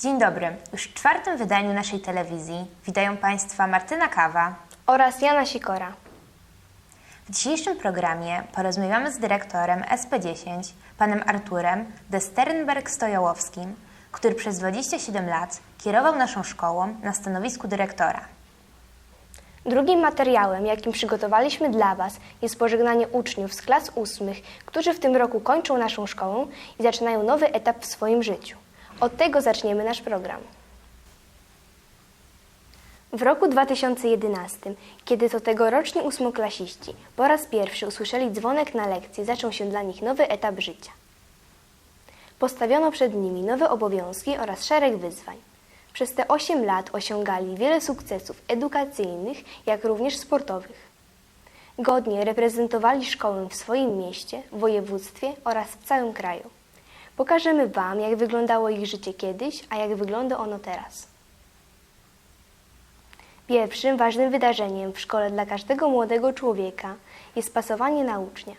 Dzień dobry. Już w czwartym wydaniu naszej telewizji witają Państwa Martyna Kawa. oraz Jana Sikora. W dzisiejszym programie porozmawiamy z dyrektorem SP10, panem Arturem de Sternberg-Stojałowskim, który przez 27 lat kierował naszą szkołą na stanowisku dyrektora. Drugim materiałem, jakim przygotowaliśmy dla Was, jest pożegnanie uczniów z klas ósmych, którzy w tym roku kończą naszą szkołę i zaczynają nowy etap w swoim życiu. Od tego zaczniemy nasz program. W roku 2011, kiedy to tegoroczni ósmoklasiści po raz pierwszy usłyszeli dzwonek na lekcji, zaczął się dla nich nowy etap życia. Postawiono przed nimi nowe obowiązki oraz szereg wyzwań. Przez te 8 lat osiągali wiele sukcesów edukacyjnych, jak również sportowych. Godnie reprezentowali szkołę w swoim mieście, województwie oraz w całym kraju. Pokażemy Wam, jak wyglądało ich życie kiedyś, a jak wygląda ono teraz. Pierwszym ważnym wydarzeniem w szkole dla każdego młodego człowieka jest pasowanie na ucznia.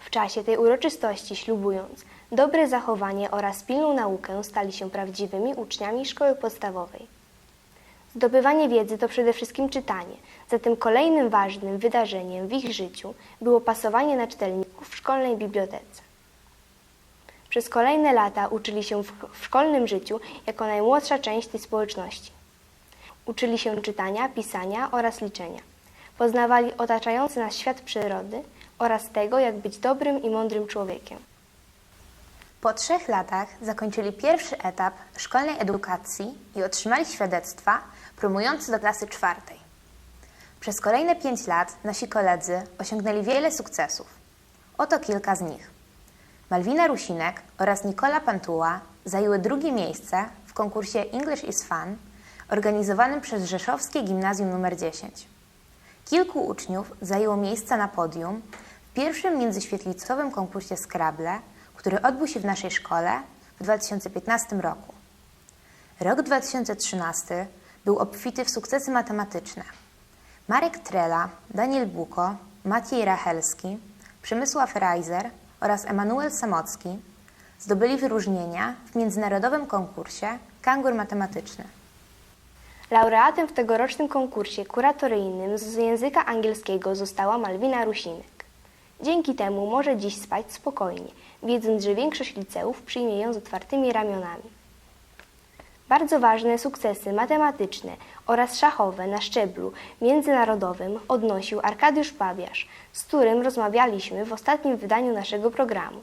W czasie tej uroczystości ślubując dobre zachowanie oraz pilną naukę stali się prawdziwymi uczniami szkoły podstawowej. Zdobywanie wiedzy to przede wszystkim czytanie, zatem kolejnym ważnym wydarzeniem w ich życiu było pasowanie na czytelników w szkolnej bibliotece. Przez kolejne lata uczyli się w, szkolnym życiu jako najmłodsza część tej społeczności. Uczyli się czytania, pisania oraz liczenia. Poznawali otaczający nas świat przyrody oraz tego, jak być dobrym i mądrym człowiekiem. Po trzech latach zakończyli pierwszy etap szkolnej edukacji i otrzymali świadectwa promujące do klasy czwartej. Przez kolejne pięć lat nasi koledzy osiągnęli wiele sukcesów. Oto kilka z nich. Malwina Rusinek oraz Nikola Pantuła zajęły drugie miejsce w konkursie English is Fun organizowanym przez Rzeszowskie Gimnazjum nr 10. Kilku uczniów zajęło miejsca na podium w pierwszym międzyświetlicowym konkursie Scrabble, który odbył się w naszej szkole w 2015 roku. Rok 2013 był obfity w sukcesy matematyczne. Marek Trela, Daniel Buko, Maciej Rachelski, Przemysław Reiser oraz Emanuel Samocki zdobyli wyróżnienia w międzynarodowym konkursie Kangur Matematyczny. Laureatem w tegorocznym konkursie kuratoryjnym z języka angielskiego została Malwina Rusinek. Dzięki temu może dziś spać spokojnie, wiedząc, że większość liceów przyjmie ją z otwartymi ramionami. Bardzo ważne sukcesy matematyczne oraz szachowe na szczeblu międzynarodowym odnosił Arkadiusz Pawiarz, z którym rozmawialiśmy w ostatnim wydaniu naszego programu.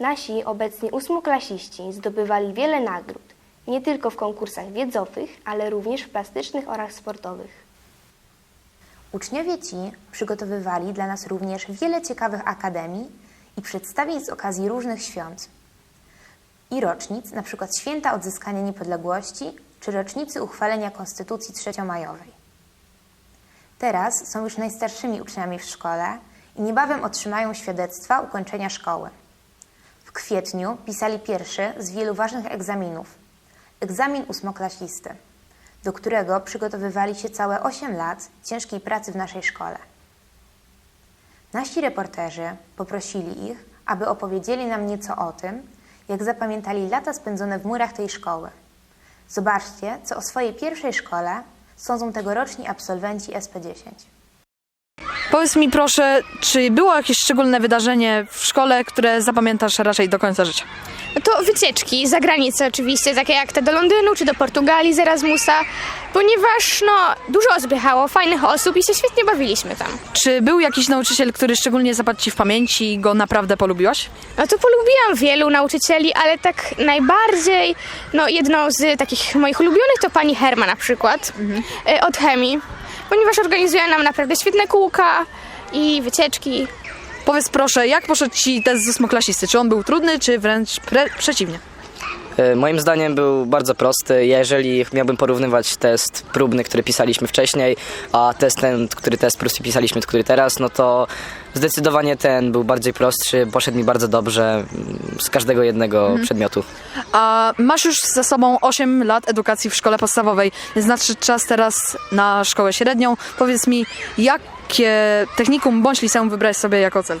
Nasi obecni ósmoklasiści zdobywali wiele nagród, nie tylko w konkursach wiedzowych, ale również w plastycznych oraz sportowych. Uczniowie ci przygotowywali dla nas również wiele ciekawych akademii i przedstawień z okazji różnych świąt i rocznic, np. święta odzyskania niepodległości czy rocznicy uchwalenia Konstytucji trzeciomajowej. Teraz są już najstarszymi uczniami w szkole i niebawem otrzymają świadectwa ukończenia szkoły. W kwietniu pisali pierwszy z wielu ważnych egzaminów egzamin ósmoklasisty, do którego przygotowywali się całe 8 lat ciężkiej pracy w naszej szkole. Nasi reporterzy poprosili ich, aby opowiedzieli nam nieco o tym, jak zapamiętali lata spędzone w murach tej szkoły. Zobaczcie, co o swojej pierwszej szkole sądzą tegoroczni absolwenci SP10. Powiedz mi proszę, czy było jakieś szczególne wydarzenie w szkole, które zapamiętasz raczej do końca życia? To wycieczki za granicę oczywiście, takie jak te do Londynu czy do Portugalii z Erasmusa, ponieważ no, dużo osób jechało, fajnych osób i się świetnie bawiliśmy tam. Czy był jakiś nauczyciel, który szczególnie zapadł Ci w pamięci i go naprawdę polubiłaś? No to polubiłam wielu nauczycieli, ale tak najbardziej, no jedną z takich moich ulubionych to pani Herma na przykład e, od chemii, ponieważ organizuje nam naprawdę świetne kółka i wycieczki. Powiedz proszę, jak poszedł Ci test z ósmoklasisty? Czy on był trudny, czy wręcz pre- przeciwnie? E, Moim zdaniem był bardzo prosty. Jeżeli miałbym porównywać test próbny, który pisaliśmy wcześniej, a test ten, który test prosty pisaliśmy, który teraz, no to zdecydowanie ten był bardziej prostszy, poszedł mi bardzo dobrze mm, z każdego jednego przedmiotu. A masz już za sobą 8 lat edukacji w szkole podstawowej, więc nadszedł czas teraz na szkołę średnią. Powiedz mi, jakie technikum bądź liceum wybrałeś sobie jako cel?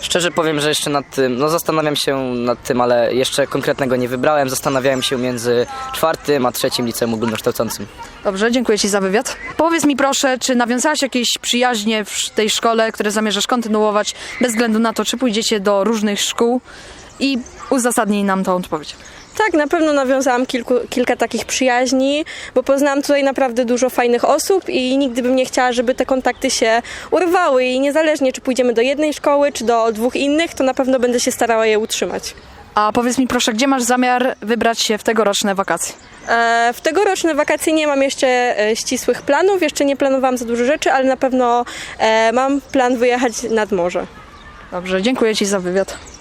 Szczerze powiem, że jeszcze nad tym, no zastanawiam się nad tym, ale jeszcze konkretnego nie wybrałem. Zastanawiałem się między czwartym a trzecim liceum ogólnokształcącym. Dobrze, dziękuję Ci za wywiad. Powiedz mi proszę, czy nawiązałaś jakieś przyjaźnie w tej szkole, które zamierzasz kontynuować bez względu na to, czy pójdziecie do różnych szkół i uzasadnij nam tą odpowiedź. Tak, na pewno nawiązałam kilku, kilka takich przyjaźni, bo poznałam tutaj naprawdę dużo fajnych osób i nigdy bym nie chciała, żeby te kontakty się urwały i niezależnie czy pójdziemy do jednej szkoły, czy do dwóch innych, to na pewno będę się starała je utrzymać. A powiedz mi proszę, gdzie masz zamiar wybrać się w tegoroczne wakacje? E, W tegoroczne wakacje nie mam jeszcze e, ścisłych planów, jeszcze nie planowałam za dużo rzeczy, ale na pewno e, mam plan wyjechać nad morze. Dobrze, dziękuję Ci za wywiad.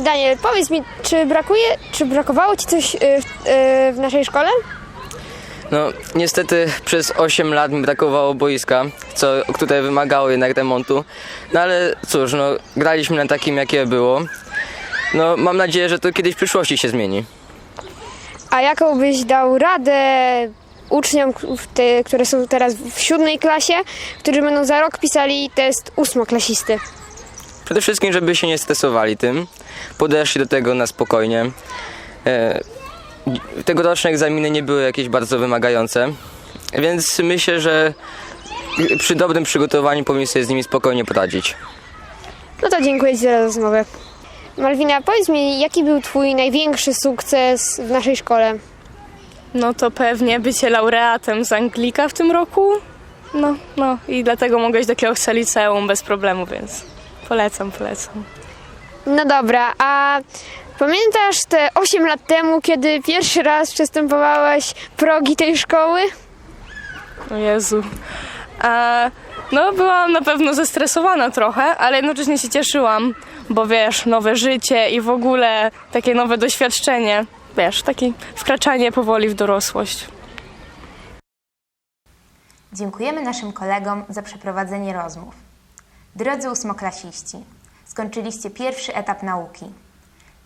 Daniel, powiedz mi, czy brakuje, czy brakowało Ci coś y, w, y, w naszej szkole? No, niestety przez 8 lat mi brakowało boiska, co tutaj wymagało jednak remontu. No ale cóż, no, graliśmy na takim, jakie było. No, mam nadzieję, że to kiedyś w przyszłości się zmieni. A jaką byś dał radę uczniom, które są teraz w siódmej klasie, którzy będą za rok pisali test ósmoklasisty? Przede wszystkim, żeby się nie stresowali tym, podeszli do tego na spokojnie. E, tegoroczne egzaminy nie były jakieś bardzo wymagające, więc myślę, że przy dobrym przygotowaniu powinni sobie z nimi spokojnie poradzić. No to dziękuję Ci za rozmowę. Malwina, powiedz mi, jaki był Twój największy sukces w naszej szkole? No to pewnie bycie laureatem z Anglika w tym roku. No, no i dlatego mogę iść do Kiełchce Liceum bez problemu, więc polecam, polecam. No dobra, a pamiętasz te 8 lat temu, kiedy pierwszy raz przestępowałeś progi tej szkoły? O Jezu. A, no, byłam na pewno zestresowana trochę, ale jednocześnie się cieszyłam, bo wiesz, nowe życie i w ogóle takie nowe doświadczenie. Wiesz, takie wkraczanie powoli w dorosłość. Dziękujemy naszym kolegom za przeprowadzenie rozmów. Drodzy ósmoklasiści, skończyliście pierwszy etap nauki.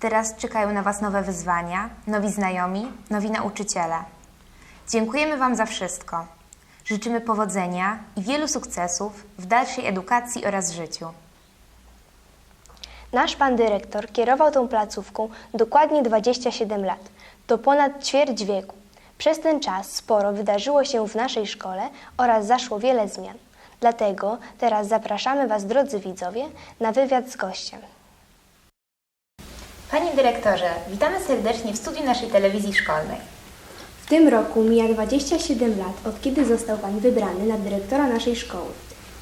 Teraz czekają na Was nowe wyzwania, nowi znajomi, nowi nauczyciele. Dziękujemy Wam za wszystko. Życzymy powodzenia i wielu sukcesów w dalszej edukacji oraz życiu. Nasz pan dyrektor kierował tą placówką dokładnie 27 lat. To ponad ćwierć wieku. Przez ten czas sporo wydarzyło się w naszej szkole oraz zaszło wiele zmian. Dlatego teraz zapraszamy Was, drodzy widzowie, na wywiad z gościem. Panie dyrektorze, witamy serdecznie w studiu naszej telewizji szkolnej. W tym roku mija 27 lat, od kiedy został Pan wybrany na dyrektora naszej szkoły.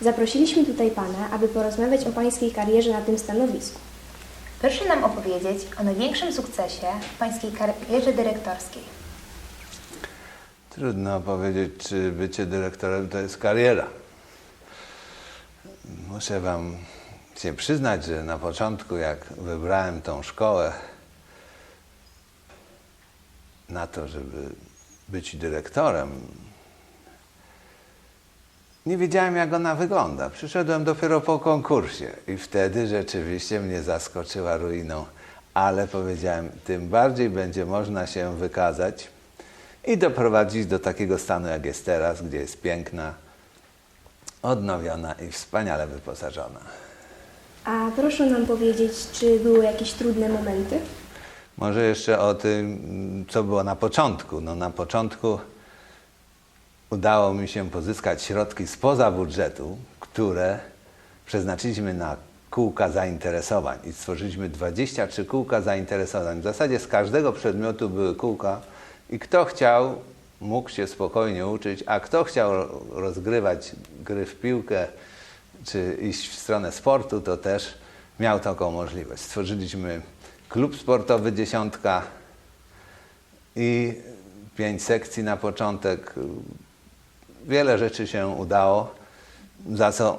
Zaprosiliśmy tutaj Pana, aby porozmawiać o Pańskiej karierze na tym stanowisku. Proszę nam opowiedzieć o największym sukcesie w Pańskiej karierze dyrektorskiej. Trudno powiedzieć, czy bycie dyrektorem to jest kariera. Muszę Wam się przyznać, że na początku, jak wybrałem tą szkołę na to, żeby być dyrektorem, nie wiedziałem, jak ona wygląda. Przyszedłem dopiero po konkursie i wtedy rzeczywiście mnie zaskoczyła ruiną. Ale powiedziałem, tym bardziej będzie można się wykazać i doprowadzić do takiego stanu, jak jest teraz, gdzie jest piękna, odnowiona i wspaniale wyposażona. A proszę nam powiedzieć, czy były jakieś trudne momenty? Może jeszcze o tym, co było na początku. No, na początku udało mi się pozyskać środki spoza budżetu, które przeznaczyliśmy na kółka zainteresowań i stworzyliśmy 23 kółka zainteresowań. W zasadzie z każdego przedmiotu były kółka i kto chciał, mógł się spokojnie uczyć, a kto chciał rozgrywać gry w piłkę czy iść w stronę sportu, to też miał taką możliwość. Stworzyliśmy klub sportowy Dziesiątka i pięć sekcji na początek. Wiele rzeczy się udało, za co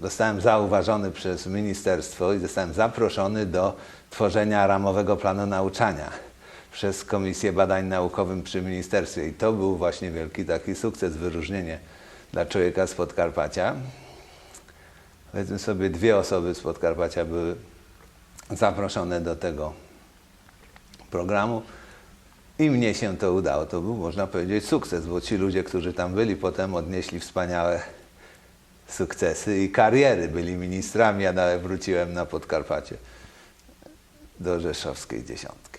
zostałem zauważony przez ministerstwo i zostałem zaproszony do tworzenia ramowego planu nauczania przez Komisję Badań Naukowych przy ministerstwie. I to był właśnie wielki taki sukces, wyróżnienie dla człowieka z Podkarpacia. Powiedzmy sobie, dwie osoby z Podkarpacia były zaproszone do tego programu i mnie się to udało. To był, można powiedzieć, sukces, bo ci ludzie, którzy tam byli, potem odnieśli wspaniałe sukcesy i kariery. Byli ministrami, ja nawet wróciłem na Podkarpacie do Rzeszowskiej Dziesiątki.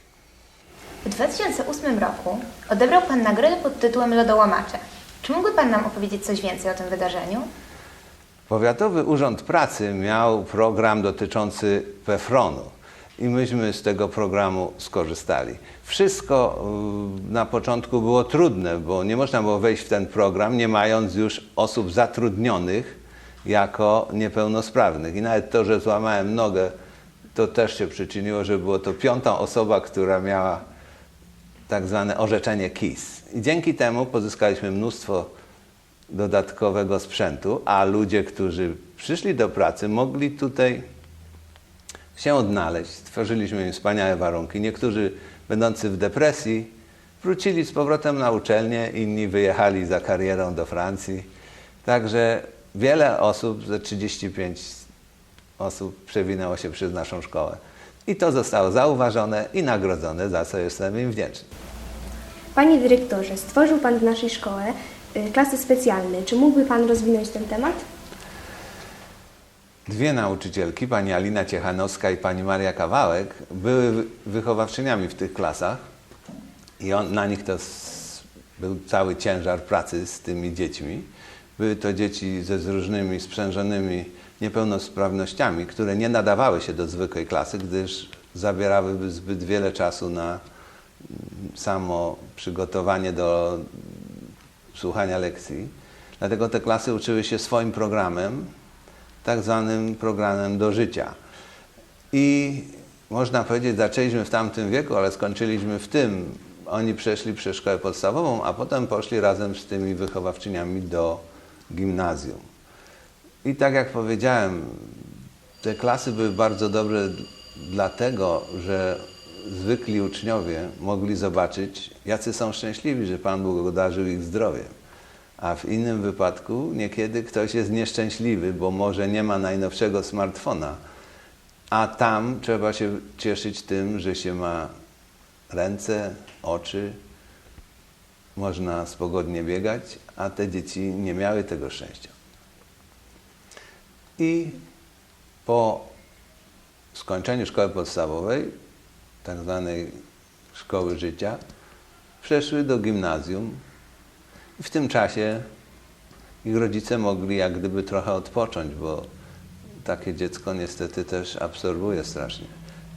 W 2008 roku odebrał Pan nagrodę pod tytułem Lodołamacze. Czy mógłby Pan nam opowiedzieć coś więcej o tym wydarzeniu? Powiatowy Urząd Pracy miał program dotyczący PEFRON-u i myśmy z tego programu skorzystali. Wszystko y, na początku było trudne, bo nie można było wejść w ten program, nie mając już osób zatrudnionych jako niepełnosprawnych. I nawet to, że złamałem nogę, to też się przyczyniło, że było to piąta osoba, która miała tak zwane orzeczenie KIS. I dzięki temu pozyskaliśmy mnóstwo dodatkowego sprzętu, a ludzie, którzy przyszli do pracy, mogli tutaj się odnaleźć. Stworzyliśmy im wspaniałe warunki. Niektórzy, będący w depresji, wrócili z powrotem na uczelnię, inni wyjechali za karierą do Francji. Także wiele osób, ze 35 osób, przewinęło się przez naszą szkołę. I to zostało zauważone i nagrodzone, za co jestem im wdzięczny. Panie dyrektorze, stworzył Pan w naszej szkole y, klasy specjalne. Czy mógłby Pan rozwinąć ten temat? Dwie nauczycielki, pani Alina Ciechanowska i pani Maria Kawałek, były wy- wychowawczyniami w tych klasach i on, na nich to s- był cały ciężar pracy z tymi dziećmi. Były to dzieci ze z różnymi sprzężonymi niepełnosprawnościami, które nie nadawały się do zwykłej klasy, gdyż zabierałyby zbyt wiele czasu na samo przygotowanie do słuchania lekcji. Dlatego te klasy uczyły się swoim programem, tak zwanym programem do życia. I można powiedzieć, zaczęliśmy w tamtym wieku, ale skończyliśmy w tym. Oni przeszli przez szkołę podstawową, a potem poszli razem z tymi wychowawczyniami do gimnazjum. I tak jak powiedziałem, te klasy były bardzo dobre dlatego, że zwykli uczniowie mogli zobaczyć, jacy są szczęśliwi, że Pan Bóg obdarzył ich zdrowiem. A w innym wypadku niekiedy ktoś jest nieszczęśliwy, bo może nie ma najnowszego smartfona, a tam trzeba się cieszyć tym, że się ma ręce, oczy, można swobodnie biegać, a te dzieci nie miały tego szczęścia. I po skończeniu szkoły podstawowej, tak zwanej szkoły życia, przeszły do gimnazjum i w tym czasie ich rodzice mogli jak gdyby trochę odpocząć, bo takie dziecko niestety też absorbuje strasznie.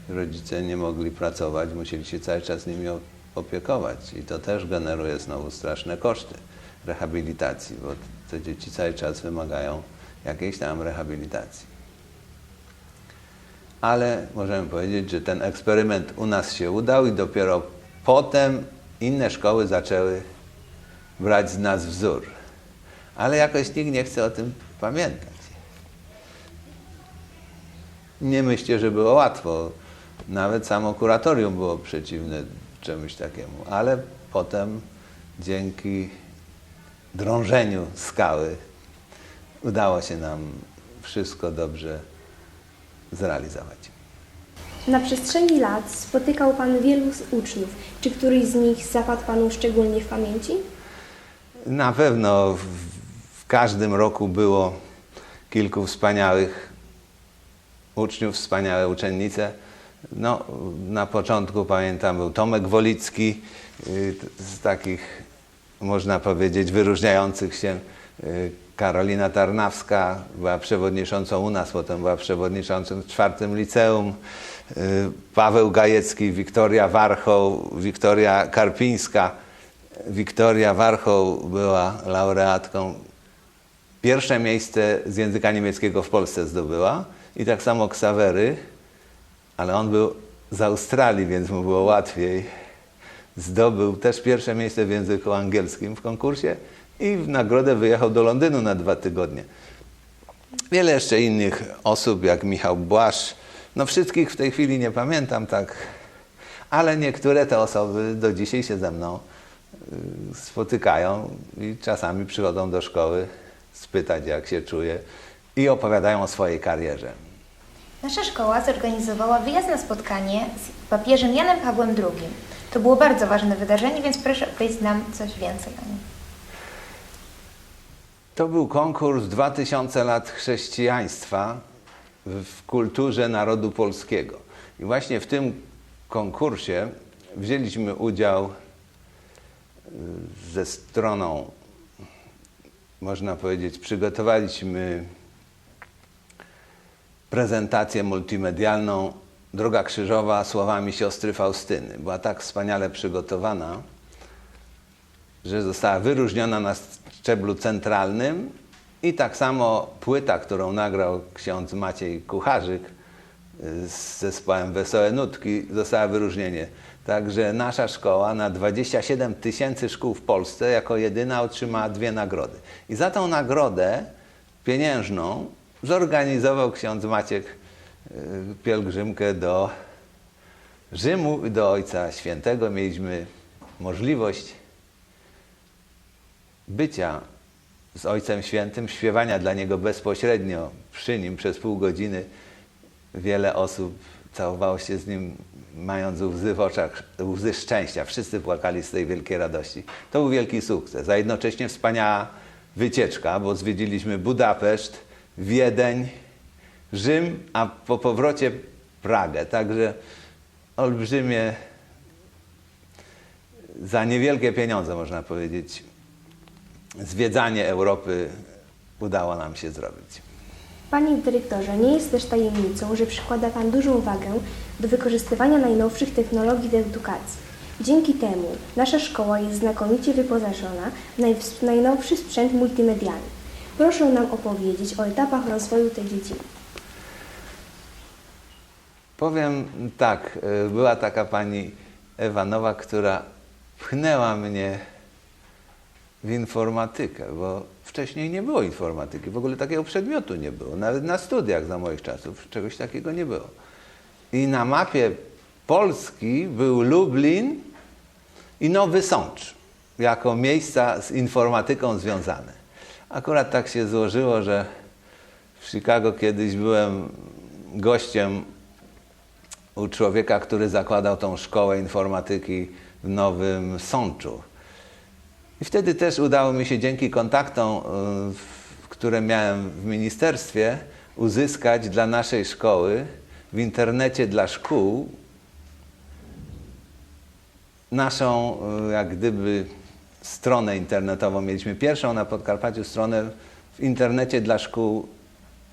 Rodzice nie mogli pracować, musieli się cały czas nimi opiekować i to też generuje znowu straszne koszty rehabilitacji, bo te dzieci cały czas wymagają jakiejś tam rehabilitacji. Ale możemy powiedzieć, że ten eksperyment u nas się udał i dopiero potem inne szkoły zaczęły brać z nas wzór. Ale jakoś nikt nie chce o tym pamiętać. Nie myślcie, że było łatwo. Nawet samo kuratorium było przeciwne czemuś takiemu. Ale potem dzięki drążeniu skały udało się nam wszystko dobrze zrealizować. Na przestrzeni lat spotykał Pan wielu uczniów. Czy któryś z nich zapadł Panu szczególnie w pamięci? Na pewno w, w każdym roku było kilku wspaniałych uczniów, wspaniałe uczennice. No, na początku pamiętam był Tomek Wolicki, y, z takich można powiedzieć wyróżniających się Karolina Tarnawska, była przewodniczącą u nas, potem była przewodniczącą w czwartym liceum, y, Paweł Gajecki, Wiktoria Warchoł, Wiktoria Karpińska. Wiktoria Warchoł była laureatką. Pierwsze miejsce z języka niemieckiego w Polsce zdobyła i tak samo Ksawery, ale on był z Australii, więc mu było łatwiej. Zdobył też pierwsze miejsce w języku angielskim w konkursie i w nagrodę wyjechał do Londynu na dwa tygodnie. Wiele jeszcze innych osób, jak Michał Błasz. No wszystkich w tej chwili nie pamiętam tak, ale niektóre te osoby do dzisiaj się ze mną y, spotykają i czasami przychodzą do szkoły spytać, jak się czuję i opowiadają o swojej karierze. Nasza szkoła zorganizowała wyjazd na spotkanie z papieżem Janem Pawłem II. To było bardzo ważne wydarzenie, więc proszę opowiedzieć nam coś więcej o nim. To był konkurs 2000 lat chrześcijaństwa w kulturze narodu polskiego. I właśnie w tym konkursie wzięliśmy udział y, ze stroną, można powiedzieć, przygotowaliśmy prezentację multimedialną Droga Krzyżowa słowami siostry Faustyny. Była tak wspaniale przygotowana, że została wyróżniona na szczeblu centralnym i tak samo płyta, którą nagrał ksiądz Maciej Kucharzyk y, z zespołem Wesołe Nutki, została wyróżnienie. Także nasza szkoła na 27 tysięcy szkół w Polsce jako jedyna otrzymała dwie nagrody. I za tą nagrodę pieniężną zorganizował ksiądz Maciek y, pielgrzymkę do Rzymu do Ojca Świętego. Mieliśmy możliwość bycia z Ojcem Świętym, śpiewania dla Niego bezpośrednio przy Nim przez pół godziny. Wiele osób całowało się z Nim, mając łzy w oczach, łzy szczęścia. Wszyscy płakali z tej wielkiej radości. To był wielki sukces, a jednocześnie wspaniała wycieczka, bo zwiedziliśmy Budapeszt, Wiedeń, Rzym, a po powrocie Pragę. Także olbrzymie, za niewielkie pieniądze można powiedzieć, zwiedzanie Europy udało nam się zrobić. Panie dyrektorze, nie jest też tajemnicą, że przykłada Pan dużą wagę do wykorzystywania najnowszych technologii w edukacji. Dzięki temu nasza szkoła jest znakomicie wyposażona w naj- w najnowszy sprzęt multimedialny. Proszę nam opowiedzieć o etapach rozwoju tej dziedziny. Powiem tak, y, była taka pani Ewanowa, która pchnęła mnie w informatykę, bo wcześniej nie było informatyki, w ogóle takiego przedmiotu nie było. Nawet na studiach za moich czasów czegoś takiego nie było. I na mapie Polski był Lublin i Nowy Sącz jako miejsca z informatyką związane. Akurat tak się złożyło, że w Chicago kiedyś byłem gościem u człowieka, który zakładał tą szkołę informatyki w Nowym Sączu. I wtedy też udało mi się dzięki kontaktom, y, które miałem w ministerstwie, uzyskać dla naszej szkoły w internecie dla szkół naszą, y, jak gdyby, stronę internetową. Mieliśmy pierwszą na Podkarpaciu stronę w internecie dla szkół,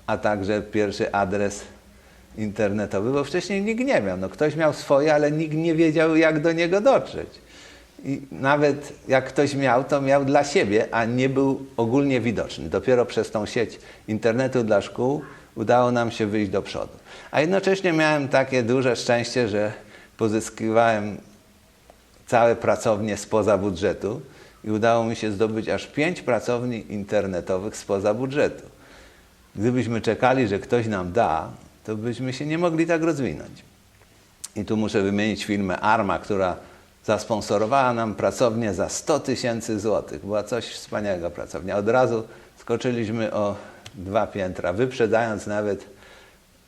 a także pierwszy adres internetowy, bo wcześniej nikt nie miał. No, ktoś miał swoje, ale nikt nie wiedział, jak do niego dotrzeć. I nawet jak ktoś miał, to miał dla siebie, a nie był ogólnie widoczny. Dopiero przez tą sieć internetu dla szkół udało nam się wyjść do przodu. A jednocześnie miałem takie duże szczęście, że pozyskiwałem całe pracownie spoza budżetu i udało mi się zdobyć aż pięć pracowni internetowych spoza budżetu. Gdybyśmy czekali, że ktoś nam da, to byśmy się nie mogli tak rozwinąć. I tu muszę wymienić firmę Arma, która zasponsorowała nam pracownię za 100 tysięcy złotych. Była coś wspaniałego pracownia. Od razu skoczyliśmy o dwa piętra, wyprzedzając nawet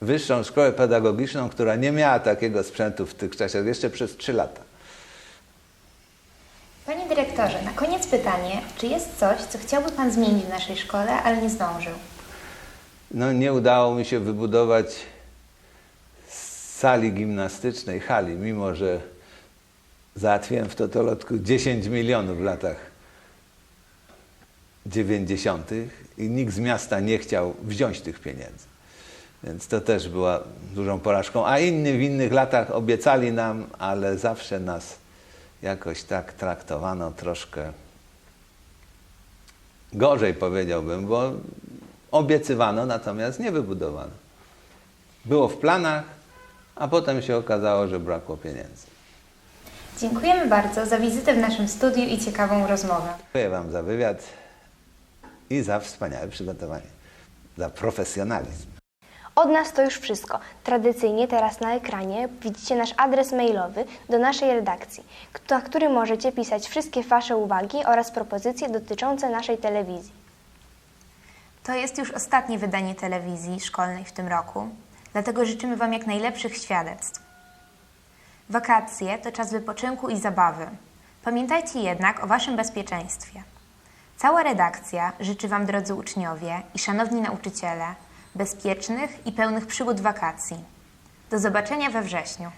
wyższą szkołę pedagogiczną, która nie miała takiego sprzętu w tych czasach, jeszcze przez trzy lata. Panie dyrektorze, na koniec pytanie, czy jest coś, co chciałby Pan zmienić w naszej szkole, ale nie zdążył? No, nie udało mi się wybudować sali gimnastycznej, hali, mimo że załatwiłem w Totolotku 10 milionów w latach 90. i nikt z miasta nie chciał wziąć tych pieniędzy. Więc to też była dużą porażką. A inni w innych latach obiecali nam, ale zawsze nas jakoś tak traktowano troszkę gorzej powiedziałbym, bo obiecywano, natomiast nie wybudowano. Było w planach, a potem się okazało, że brakło pieniędzy. Dziękujemy bardzo za wizytę w naszym studiu i ciekawą rozmowę. Dziękuję Wam za wywiad i za wspaniałe przygotowanie, za profesjonalizm. Od nas to już wszystko. Tradycyjnie teraz na ekranie widzicie nasz adres mailowy do naszej redakcji, na który możecie pisać wszystkie Wasze uwagi oraz propozycje dotyczące naszej telewizji. To jest już ostatnie wydanie telewizji szkolnej w tym roku, dlatego życzymy Wam jak najlepszych świadectw. Wakacje to czas wypoczynku i zabawy. Pamiętajcie jednak o Waszym bezpieczeństwie. Cała redakcja życzy Wam, drodzy uczniowie i szanowni nauczyciele, bezpiecznych i pełnych przygód wakacji. Do zobaczenia we wrześniu.